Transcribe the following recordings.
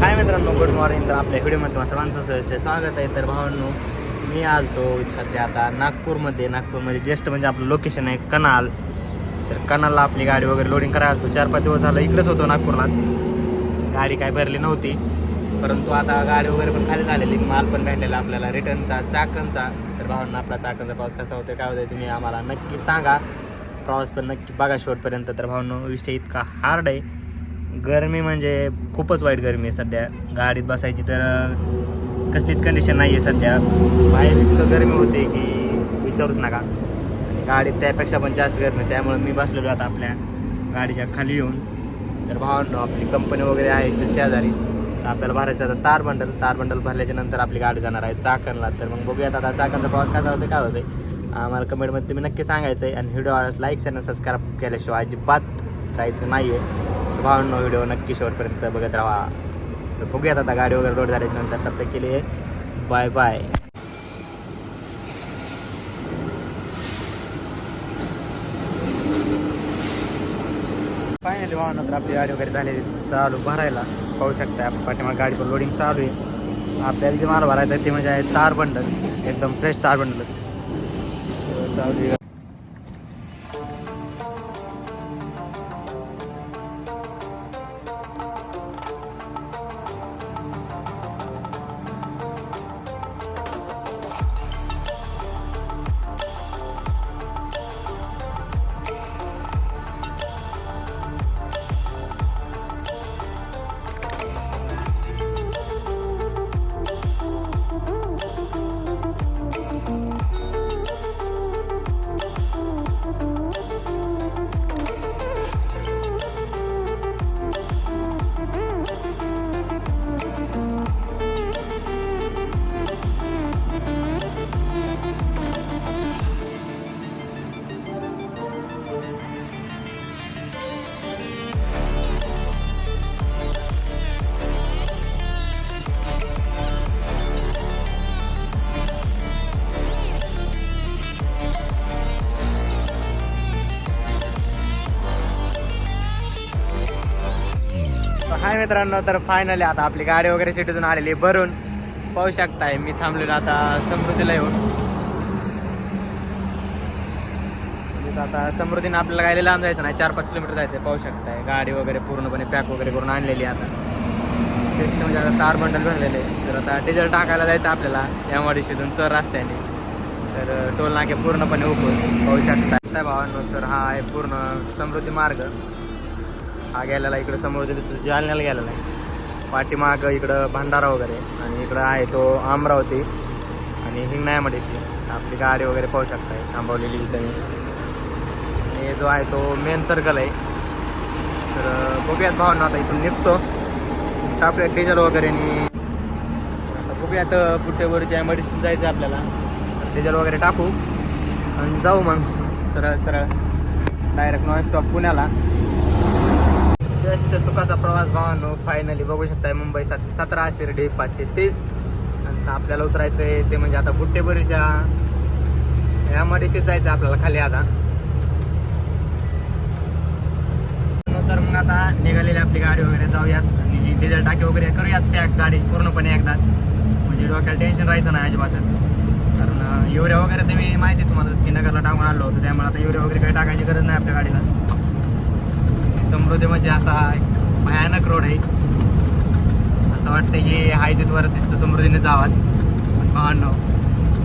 हाय मित्रांनो good morning तर आपल्या व्हिडिओमध्ये तुम्हाला सर्वांचं सहर्ष स्वागत आहे. तर भावांनो मी आलतो सध्या आता नागपूरमध्ये. नागपूरमध्ये ज्येष्ठ म्हणजे आपलं लोकेशन आहे कनाल. तर कनालला आपली गाडी वगैरे लोडिंग करायला आलतो. चार पाच दिवस झालं इकडेच होतो नागपूरलाच. गाडी काय भरली नव्हती. परंतु आता गाडी वगैरे पण खाली झालेली माल पण भेटलेला आपल्याला. रिटर्नचा चाकणचा. तर भावांना आपला चाकणचा प्रवास कसा होतो काय होतं तुम्ही आम्हाला नक्की सांगा. प्रवास पण नक्की बघा शेवटपर्यंत तर भावांनो विषय इतका हार्ड आहे. गरमी म्हणजे खूपच वाईट गरमी आहे सध्या. गाडीत बसायची तर कसलीच कंडिशन नाही आहे सध्या. बाहेर इतकं गरमी होते की विचारूच नका. आणि गाडीत त्यापेक्षा पण जास्त गरमी त्यामुळे मी बसलेलो आता आपल्या गाडीच्या खाली येऊन. तर भावांनो आपली कंपनी वगैरे आहे इथं शेजारी. आपल्याला भरायचं आता तार बंडल. तार बंडल भरल्याच्या नंतर आपली गाडी जाणार आहे चाकणला. तर मग बघूयात आता चाकणचा प्रवास कसा होतो काय होतं आम्हाला कमेंटमध्ये तुम्ही नक्की सांगायचं आहे आणि व्हिडिओ लाईक आणि सबस्क्राईब केल्याशिवाय अजिबात जायचं नाही आहे वाहन व्हिडिओ नक्की शेवटपर्यंत बघत राहा. तर बघूयात आता गाडी वगैरे लोड झाल्याच्यानंतर तब तक केली बाय बाय फायनली वाहन तर आपली गाडी वगैरे झालेली चालू भरायला. पाहू शकता आपण पाठीमाग गाडी पण लोडिंग चालू आहे. आपल्याला जे माल भरायचं ते म्हणजे आहे तार बंडल. एकदम फ्रेश तार बंडल. चालू हाय मित्रांनो तर फायनली आता आपली गाडी वगैरे सिटीतून आलेली आहे भरून. पाहू शकताय मी थांबलेलो आता समृद्धीला येऊन. म्हणजे आता समृद्धीने आपल्याला गायला लांब जायचं नाही चार पाच किलोमीटर जायचं आहे पाहू शकताय. गाडी वगैरे पूर्णपणे पॅक वगैरे करून आणलेली आहे आता. टेस्ट म्हणजे आता तार बंडल बनलेले तर आता डिझेल टाकायला जायचं आपल्याला एमआयडीसीतून चर रस्त्याने. तर टोल नाके पूर्णपणे उकळून पाहू शकताय. भावांनो तर हा आहे पूर्ण समृद्धी मार्ग. हा गेलेला इकडं समोर दिसतो जालन्याला गेलेला आहे पाठीमाग इकडं भंडारा वगैरे आणि इकडं आहे तो अमरावती आणि हिंगण्यामध्ये आपली गाडी वगैरे पाहू शकताय थांबवलेली इथं आणि जो आहे तो मेन सर्कल आहे. तर बघूयात भावना आता इथून निघतो. टाकूया डिझेल वगैरे आणि आता बघूयात पुट्टेवरच्या मेडिसिन जायचं आपल्याला. डिझेल वगैरे टाकू आणि जाऊ मग. सरळ सरळ. डायरेक्ट नॉन स्टॉप पुण्याला. जस्ट सुखाचा प्रवास भावानो फायनली बघू शकताय मुंबई सातशे सतरा शिर्डी पाचशे तीस. आणि आपल्याला उतरायचं आहे ते म्हणजे आता बुट्टेबरीच्या यामध्ये जायचं आपल्याला खाली आता. तर मग आता निघालेली आपली गाडी वगैरे जाऊयात आणि डिझेल टाकी वगैरे करूयात त्या गाडी पूर्णपणे एकदाच. म्हणजे डोक्याला टेन्शन राहायचं नाही अजिबातच. कारण युरिया वगैरे ते मी माहिती तुम्हाला जसं की नगरला टाकून आलो होतो त्यामुळे आता युरिया वगैरे काही टाकायची गरज नाही आपल्या गाडीला. समृद्धी म्हणजे असा एक भयानक रोड आहे. असं वाटतं हे हाय तिथवर तिथं समृद्धीने जावात पण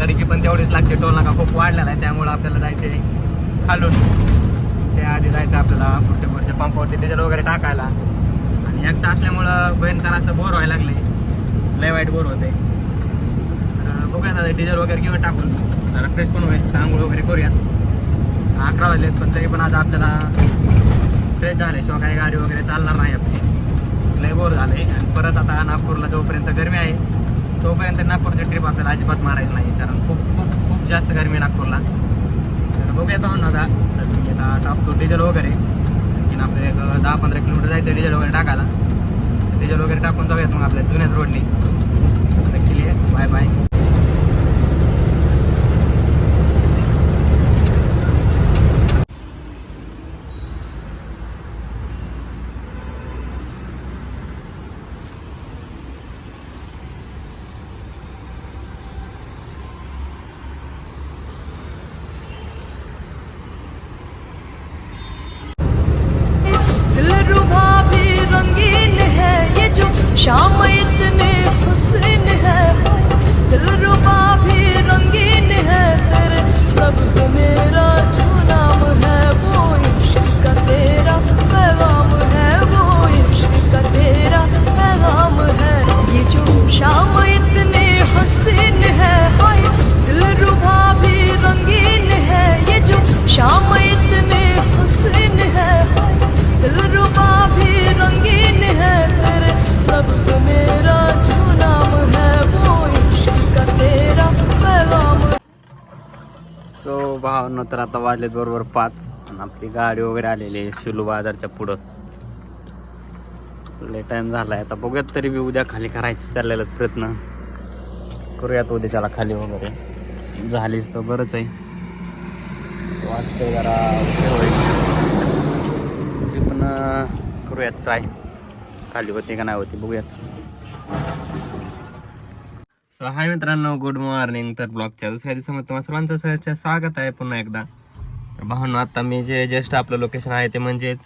गडकी पण तेवढीच लागते. टोल नाका खूप वाढलेला आहे. त्यामुळं आपल्याला जायचं आहे खालून. त्याआधी जायचं आपल्याला पुढच्या पुढच्या पंपावरती डिझेल वगैरे टाकायला. आणि एकटा असल्यामुळं भयंकर असं बोर व्हायला लागले लय वाईट बोर होते तर बघूया आता डिझेल वगैरे किंवा टाकून. जरा फ्रेश पण होईल. आंघोळ वगैरे करूयात. अकरा वाजलेत पण तरी पण आज आपल्याला फ्रेश झाल्याशिवाय काही गाडी वगैरे चालणार नाही आपली. लय बोर झाले. आणि परत आता नागपूरला जोपर्यंत गरमी आहे तोपर्यंत नागपूरची ट्रिप आपल्याला अजिबात मारायची नाही कारण खूप खूप खूप जास्त गरमी आहे नागपूरला. तर बघूया पाहून आता. तर मी आता टाकतो डिझेल वगैरे आणखीन आपलं एक दहा पंधरा किलोमीटर जायचं डिझेल वगैरे टाकायला. डिझेल वगैरे टाकून जाऊयात मग आपल्या जुन्याच रोडने केली बाय बाय भावांनो तर आता वाजलेत बरोबर पाच. आणि आपली गाडी वगैरे आलेली आहे शिलू बाजारच्या पुढं. लय टाइम झालाय. आता बघूयात तरी बी उद्या खाली करायचं चाललेलं प्रयत्न. करूयात उद्याच्याला खाली वगैरे. झालीच तर बरंच आहे. वाटतं जरा उशीर होईल. पण करूयात ट्राय खाली होते का नाही होती बघूयात. सो हाय मित्रांनो गुड मॉर्निंग तर ब्लॉगच्या दुसऱ्या दिवसामध्ये तुम्हाला सर्वांचं सहज स्वागत आहे पुन्हा एकदा. तर भावनो आता मी जे जस्ट आपलं लोकेशन आहे ते म्हणजेच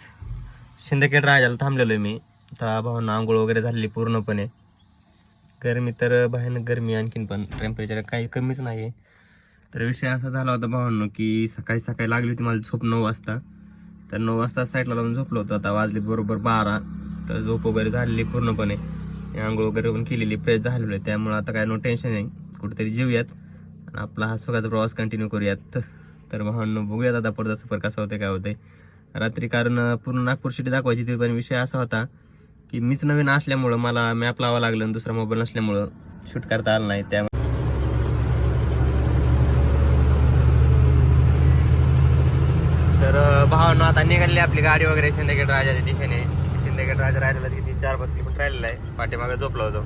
शिंदखेड राजाला थांबलेलो आहे मी. तर भावनो आंघोळ वगैरे झालेली पूर्णपणे. गरमी तर भयानक गरमी आणखीन पण. टेम्परेचर काही कमीच नाही आहे तर विषय असा झाला होता भावांनो की सकाळी सकाळी लागली होती मला झोप नऊ वाजता. तर नऊ वाजता साईडला लावून झोपलो होतो. आता वाजले बरोबर बारा. तर झोप वगैरे झालेली पूर्णपणे. आंघोळ वगैरे पण केलेली फ्रेश झालेलो आहे. त्यामुळे आता काय नो टेन्शन नाही. कुठेतरी जेऊयात. आणि आपला हा सगळ्याचा प्रवास कंटिन्यू करूयात. तर भावांनो बघूयात आता पुढचा सफर कसा होते काय होते रात्री कारण पूर्ण नागपूर सिटी दाखवायची ती पण विषय असा होता की मीच नवीन असल्यामुळं मला मॅप लावा लागलं आणि दुसरा मोबाईल नसल्यामुळं शूट करता आलं नाही. त्यामुळे तर भावांनो आता निघाली आपली गाडी वगैरे शिंदखेड राजाच्या दिशेने. शिंदेगड राजा राहिलेला किती चार पाच किलोमीटर राहिलेला आहे. पाठीमागे झोपलो होतो.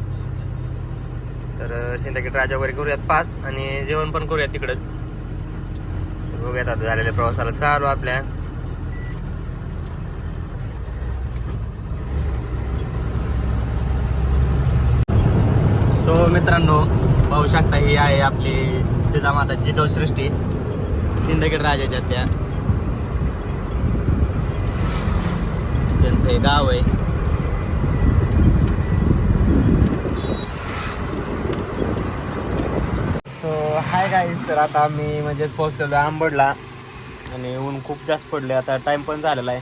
तर शिंदेगड राजा वगैरे करूयात पास आणि जेवण पण करूयात तिकडंच. बघूयात आता झालेल्या प्रवासाला चालू आपल्या. सो मित्रांनो पाहू शकता ही आहे आपली जिजामाता जिजाऊ सृष्टी. सिंदगड राजाच्या त्या. त्यांचं हे गाव आहे. सो हाय गाईज तर आता आम्ही म्हणजेच पोहोचलेलो आंबडला. आणि ऊन खूप जास्त पडले आता टाइम पण झालेला आहे.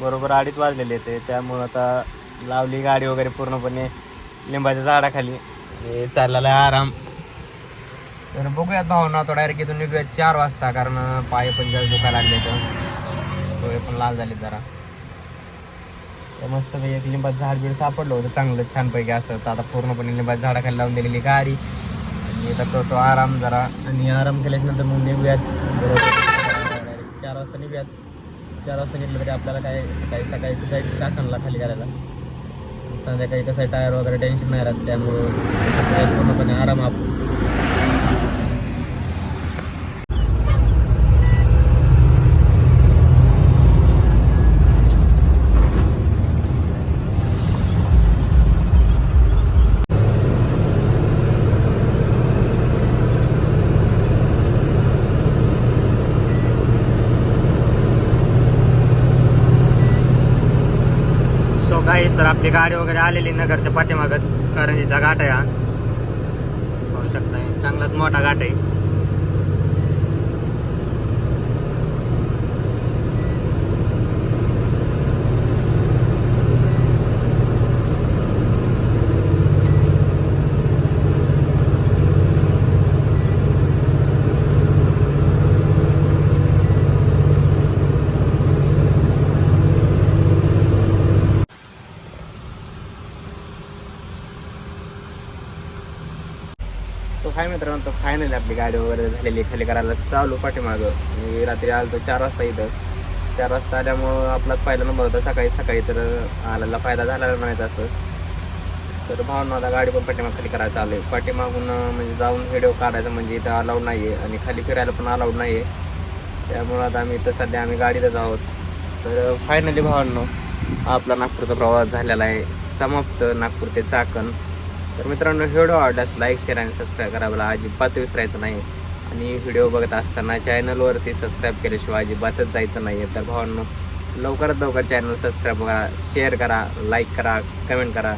बरोबर अडीच वाजलेले ते त्यामुळं आता लावली गाडी वगैरे पूर्णपणे लिंबाच्या झाडाखाली. हे चाललेला आहे आराम. तर बघूयात भावना तो डायरेक्ट इथून निघूयात चार वाजता कारण पाय पण जास्त दुखायला लागले तर डोळे पण लाल झाले जरा. मस्त एक लिंबाचं झाड बीड सापडलं होतं. चांगलं छानपैकी असं तर आता पूर्णपणे लिंबाच्या झाडाखाली लावून दिलेली गाडी. आणि आता करतो आराम जरा. आणि आराम केल्याच्यानंतर मग निघूयात. चार वाजता निघूयात. चार वाजता निघलं तरी आपल्याला काय सकाळी सकाळी जायचं चाकणला खाली करायला. संध्याकाळी कसं आहे टायर वगैरे टेन्शन नाही राहत. त्यामुळं पूर्णपणे आराम आप सो तर आपली गाडी वगैरे आलेली नगरच्या पाठीमागच करंजीचा घाट आहे हा. पाहू शकता चांगलाच मोठा घाट आहे. सो काय मित्रांनो तर फायनली आपली गाडी वगैरे झालेली आहे. खाली करायला चालू पाठीमागं. मी रात्री आलो चार वाजता इथं. चार वाजता आल्यामुळं आपलाच पहिला नंबर होता. सकाळी सकाळी तर आलेला फायदा झाला म्हणायचा असं. तर भावना आता गाडी पण पाठीमाग खाली करायला चालू आहे. पाठीमागून म्हणजे जाऊन व्हिडिओ काढायचा म्हणजे इथं अलाउड नाही आहे आणि खाली फिरायला पण अलाउड नाही आहे त्यामुळं आता आम्ही इथं सध्या आम्ही गाडीतच आहोत. तर फायनली भावांनो आपला नागपूरचा प्रवास झालेला आहे. समाप्त नागपूर ते चाकण. तर मित्रांनो व्हिडिओ आवडल्यास लाईक शेअर आणि सबस्क्राईब करायला अजिबात विसरायचं नाही. आणि व्हिडिओ बघत असताना चॅनलवरती सबस्क्राईब केल्याशिवाय अजिबातच जायचं नाही आहे तर भावांनो लवकरात लवकर चॅनल सबस्क्राईब करा शेअर करा लाईक करा कमेंट करा.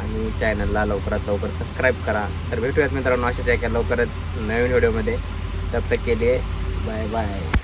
आणि चॅनलला लवकरात लवकर सबस्क्राईब करा. तर भेटूयात मित्रांनो अशाच एका लवकरच नवीन व्हिडिओमध्ये. तब तक केले बाय बाय